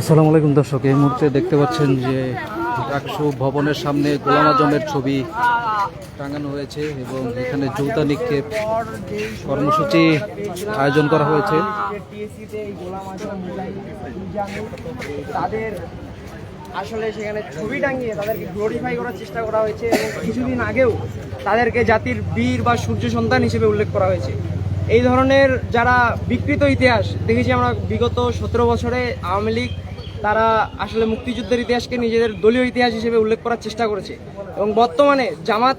আসসালামু আলাইকুম দর্শক, এই মুহূর্তে দেখতে পাচ্ছেন যে ডাকসু ভবনের সামনে গোলাম আজমের ছবি টাঙানো হয়েছে এবং এখানে যৌতা নিক্ষেপ কর্মসূচি আয়োজন করা হয়েছে। তাদের আসলে সেখানে ছবি টাঙিয়ে তাদেরকে গ্লোরিফাই করার চেষ্টা করা হয়েছে এবং কিছুদিন আগেও তাদেরকে জাতির বীর বা সূর্য সন্তান হিসেবে উল্লেখ করা হয়েছে। এই ধরনের যারা বিকৃত ইতিহাস, দেখেছি আমরা বিগত সতেরো বছরে আওয়ামী লীগ তারা আসলে মুক্তিযুদ্ধের ইতিহাসকে নিজেদের দলীয় ইতিহাস হিসেবে উল্লেখ করার চেষ্টা করেছে। এবং বর্তমানে জামাত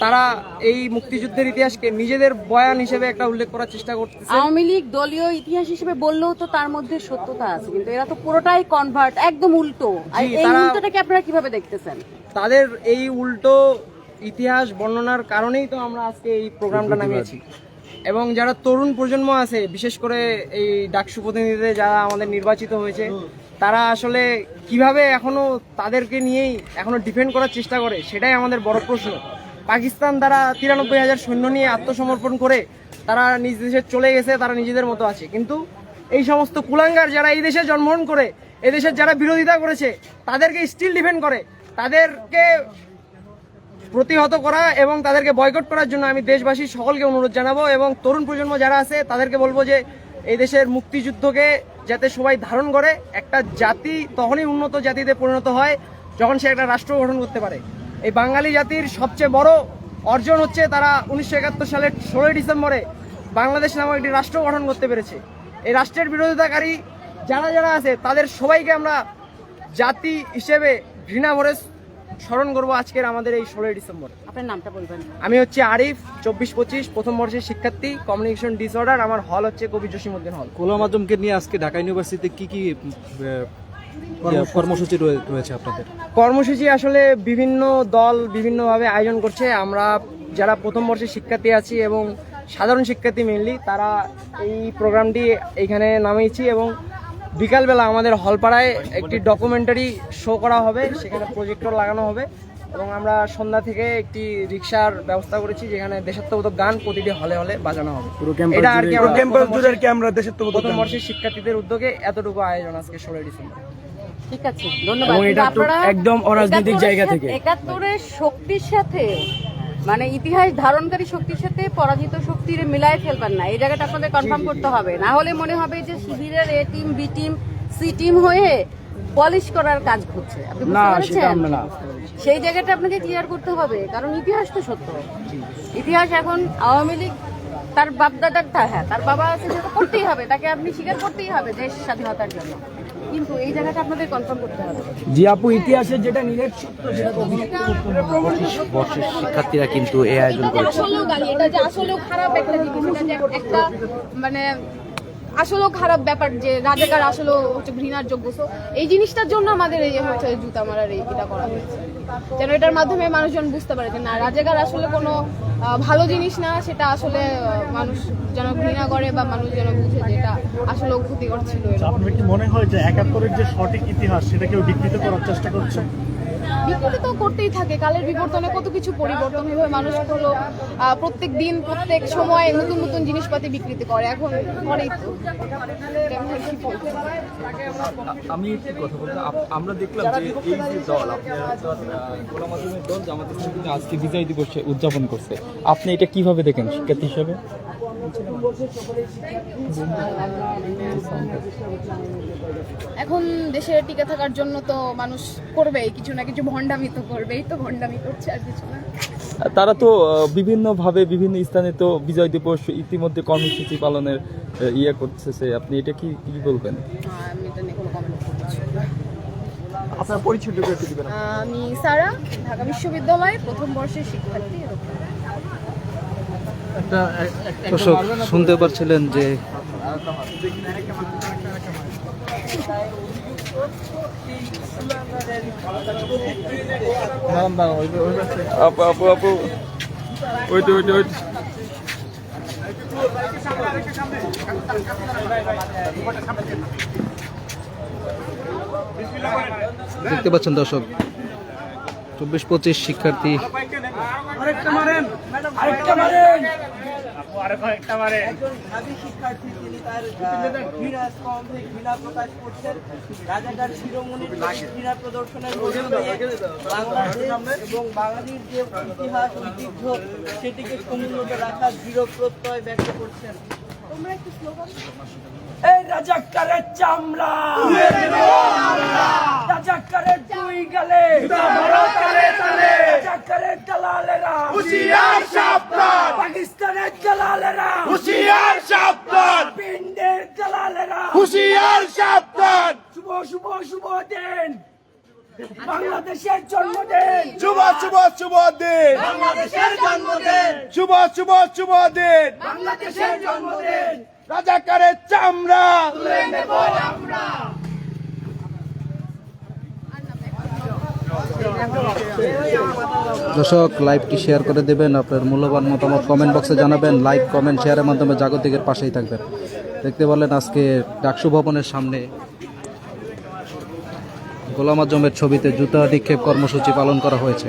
তারা এই মুক্তিযুদ্ধের ইতিহাসকে নিজেদের বয়ান হিসেবে একটা উল্লেখ করার চেষ্টা করতেছে। আওয়ামী লীগ দলীয় ইতিহাস হিসেবে বললেও তো তার মধ্যে সত্যতা আছে কিন্তু এরা তো পুরোটাই কনভার্ট একদম উল্টো। আর এই তারা- উল্টোটাকে আপনারা কীভাবে দেখতেছেন? তাদের এই উল্টো ইতিহাস বর্ণনার কারণেই তো আমরা আজকে এই প্রোগ্রামটা নামিয়েছি। এবং যারা তরুণ প্রজন্ম আছে, বিশেষ করে এই ডাকসু প্রতিনিধিদের যারা আমাদের নির্বাচিত হয়েছে, তারা আসলে কীভাবে এখনও তাদেরকে নিয়েই এখনও ডিফেন্ড করার চেষ্টা করে, সেটাই আমাদের বড় প্রশ্ন। পাকিস্তান দ্বারা তিরানব্বই হাজার সৈন্য নিয়ে আত্মসমর্পণ করে তারা নিজ দেশে চলে গেছে, তারা নিজেদের মতো আছে। কিন্তু এই সমস্ত কুলাঙ্গার যারা এই দেশে জন্মগ্রহণ করে এদেশের যারা বিরোধিতা করেছে, তাদেরকে স্টিল ডিফেন্ড করে। তাদেরকে প্রতিহত করা এবং তাদেরকে বয়কট করার জন্য আমি দেশবাসী সকলকে অনুরোধ জানাব এবং তরুণ প্রজন্ম যারা আছে, তাদেরকে বলব যে এই দেশের মুক্তিযুদ্ধকে যাতে সবাই ধারণ করে, একটা জাতি তখনই উন্নত জাতিতে পরিণত হয় যখন সে একটা রাষ্ট্র গঠন করতে পারে। এই বাঙালি জাতির সবচেয়ে বড় অর্জন হচ্ছে তারা উনিশশো একাত্তর সালের ষোলোই ডিসেম্বরে বাংলাদেশ নামক একটি রাষ্ট্র গঠন করতে পেরেছে। এই রাষ্ট্রের বিরোধিতাকারী যারা যারা আছে, তাদের সবাইকে আমরা জাতি হিসেবে ঘৃণা ভরে স্মরণ করব আজকের আমাদের এই ষোলোই ডিসেম্বর। আপনার নামটা বলবেন। আমি হচ্ছে আরিফ চব্বিশ পঁচিশ প্রথম বর্ষের শিক্ষার্থী কমিউনিকেশন ডিসঅর্ডার আমার হল হচ্ছে কবি জসিমুদ্দিন হল গোলাম আজমকে নিয়ে আজকে ঢাকা ইউনিভার্সিটিতে কি কি কর্মসূচি রয়েছে আপনাদের? কর্মসূচি আসলে বিভিন্ন দল বিভিন্নভাবে আয়োজন করছে। আমরা যারা প্রথম বর্ষের শিক্ষার্থী আছি এবং সাধারণ শিক্ষার্থী মেনলি তারা এই প্রোগ্রামটি এইখানে নামিয়েছি এবং বিকালবেলা আমাদের হলপাড়ায় একটি ডকুমেন্টারি শো করা হবে সেখানে প্রজেক্টর লাগানো হবে এবং আমরা সন্ধ্যা থেকে একটি রিক্সার ব্যবস্থা করেছি যেখানে দেশাত্মবোধক গান প্রতিটি হলে হলে বাজানো হবে। এটা আর কি আমরা প্রথম বর্ষের- ক্যামেরা দেশের তো প্রথম বর্ষের শিক্ষার্থীদের উদ্যোগে এতটুকু আয়োজন আজকে ষোলোই ডিসেম্বর। ঠিক আছে ধন্যবাদ। একদম অরাজনৈতিক জায়গা থেকে। একাত্তরের শক্তির সাথে মানে ইতিহাস ধারণকারী শক্তির সাথে পরাজিত শক্তির মিলায় ফেলবেন না। এই জায়গাটা আপনাদের কনফার্ম করতে হবে। না হলে মনে হবে যে শিবিরের A team B team C team হয়ে পলিশ করার কাজ করছে আপনি বুঝতে পেরেছেন? সেই জায়গাটা আপনাকে ক্লিয়ার করতে হবে কারণ ইতিহাস তো সত্য। ইতিহাস এখন আওয়ামী লীগ তার বাপদাদার হ্যাঁ তার বাবা আছে সেটা করতেই হবে। তাকে আপনি স্বীকার করতেই হবে দেশ স্বাধীনতার জন্য। কিন্তু এই জায়গাটা আপনাদের কনফার্ম করতে হবে। জি আপু ইতিহাসের যেটা নিরেট সত্য সেটা বর্ষের শিক্ষার্থীরা কিন্তু এই আয়োজন করেছে। এটা যে আসলেও খারাপ একটা জিনিস এটা যে একটা মানে আসলেও খারাপ ব্যাপার যে রাজাকার আসলেও হচ্ছে ঘৃণার যোগ্য। So, এই জিনিসটার জন্য আমাদের এই হচ্ছে জুতা মারার এই এটা করা হয়েছে। যেন এটার মাধ্যমে মানুষজন বুঝতে পারে যে না রাজাকার আসলে কোনো ভালো জিনিস না সেটা আসলে মানুষ যেন ঘৃণা করে বা মানুষ যেন বুঝে যে এটা আসলেও ক্ষতিকর ছিল। এরকম। আপনার কি মনে হয় যে একাত্তরের যে সঠিক ইতিহাস সেটা কেউ বিকৃত করার চেষ্টা করছে? বিকৃতি তো করতেই থাকে, কালের বিবর্তনে কত কিছু পরিবর্তন হয়ে মানুষ হলো প্রত্যেক দিন, প্রত্যেক সময় নতুন নতুন জিনিসপাতি বিকৃতি করে, এখন করেই তো কেমন আর কি বলব? আমি একটি কথা বলতে আমরা দেখলাম যে এই যে দল, আপনারা দল কিন্তু আজকে বিজয় দিবস উদযাপন করছে, আপনি এটা কীভাবে দেখেন শিক্ষার্থী হিসেবে এখন দেশে টিকে থাকার জন্য তো মানুষ করবেই কিছু না কিছু ভণ্ডামি তো করবেই তো ভণ্ডামি করছে আর কিছু না তারা তো বিভিন্নভাবে বিভিন্ন স্থানে তো বিজয় দিবস ইতিমধ্যে কর্মসূচি পালনের ইয়ে করতেছে আপনি এটা কি কি বলবেন আমি এটা নিয়ে কোনো কমেন্ট করছি। আপনার পরিচয়টুকু একটু দিবেন আহ, আমি সারা ঢাকা বিশ্ববিদ্যালয় প্রথম বর্ষের শিক্ষার্থী। দর্শক শুনতে পারছিলেন যে আপু আপু আপু। ওইটা ওইটা ওইটা দেখতে পাচ্ছেন দর্শক চব্বিশ পঁচিশ শিক্ষার্থী। আরেকটা মারেন। একজন ভাবি শিক্ষার্থী। তিনি তার ঘৃণা স্তম্ভে ঘৃণা প্রকাশ করছেন। রাজাকার শিরোমণির ঘৃণা প্রদর্শনের মধ্যে দিয়ে বাংলাদেশ এবং বাঙালির যে ইতিহাস ঐতিহ্য সেটিকে সমুন্নত রাখার দৃঢ় প্রত্যয় ব্যক্ত করছেন। এই রাজাকারের চামড়া। রাজাকারের দুই গালে। রাজাকারের দালালেরা। হুশিয়ার পাকিস্তানের দালালেরা। হুশিয়ার সাবধান। পিন্ডের দালালেরা। হুশিয়ার সাবধান। শুভ শুভ শুভ দিন। বাংলাদেশের জন্মদিন। শুভ শুভ শুভ দিন। বাংলাদেশের জন্মদিন। শুভ শুভ শুভ দিন। বাংলাদেশের জন্মদিন। রাজাকারের চামড়া। দর্শক, লাইভটি শেয়ার করে দেবেন। আপনার মূল্যবান মতামত কমেন্ট বক্সে জানাবেন। লাইক কমেন্ট শেয়ারের মাধ্যমে জাগতিকের পাশেই থাকবেন। দেখতে পারলেন আজকে ডাকসু ভবনের সামনে গোলাম আজমের ছবিতে জুতা নিক্ষেপ কর্মসূচি পালন করা হয়েছে।